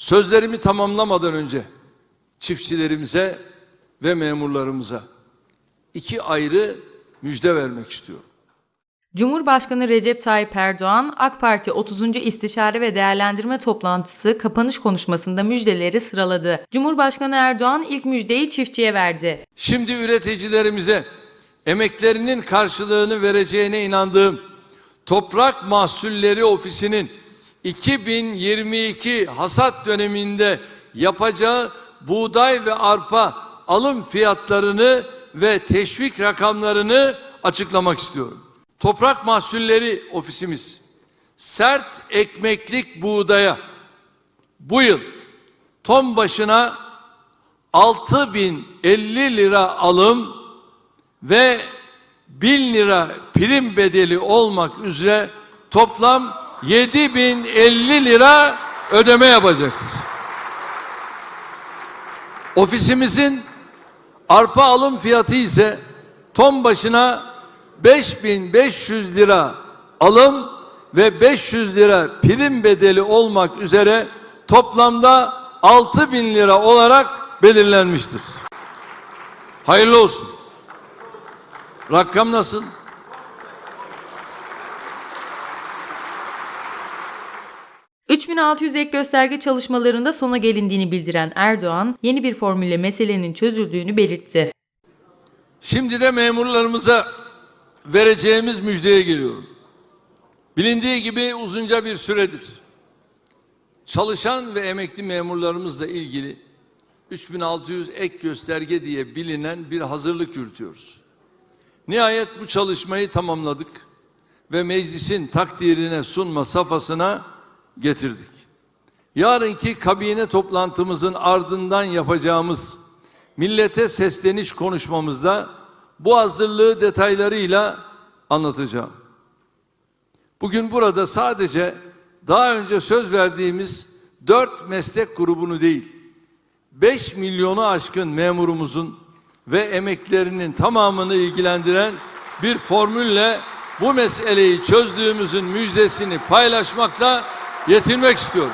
Sözlerimi tamamlamadan önce çiftçilerimize ve memurlarımıza iki ayrı müjde vermek istiyorum. Cumhurbaşkanı Recep Tayyip Erdoğan, AK Parti 30. İstişare ve Değerlendirme Toplantısı kapanış konuşmasında müjdeleri sıraladı. Cumhurbaşkanı Erdoğan ilk müjdeyi çiftçiye verdi. Şimdi üreticilerimize emeklerinin karşılığını vereceğine inandığım Toprak Mahsulleri Ofisi'nin 2022 hasat döneminde yapacağı buğday ve arpa alım fiyatlarını ve teşvik rakamlarını açıklamak istiyorum. Toprak Mahsulleri Ofisimiz sert ekmeklik buğdaya bu yıl ton başına 6050 lira alım ve 1000 lira prim bedeli olmak üzere toplam 7050 lira ödeme yapacaktır. Ofisimizin arpa alım fiyatı ise ton başına 5500 lira alım ve 500 lira prim bedeli olmak üzere toplamda 6000 lira olarak belirlenmiştir. Hayırlı olsun. Rakam nasıl? ...3600 ek gösterge çalışmalarında sona gelindiğini bildiren Erdoğan, yeni bir formülle meselenin çözüldüğünü belirtti. Şimdi de memurlarımıza vereceğimiz müjdeye geliyorum. Bilindiği gibi uzunca bir süredir çalışan ve emekli memurlarımızla ilgili 3600 ek gösterge diye bilinen bir hazırlık yürütüyoruz. Nihayet bu çalışmayı tamamladık ve meclisin takdirine sunma safhasına getirdik. Yarınki kabine toplantımızın ardından yapacağımız millete sesleniş konuşmamızda bu hazırlığı detaylarıyla anlatacağım. Bugün burada sadece daha önce söz verdiğimiz dört meslek grubunu değil, 5 milyonu aşkın memurumuzun ve emeklerinin tamamını ilgilendiren bir formülle bu meseleyi çözdüğümüzün müjdesini paylaşmakla yetinmek istiyorum.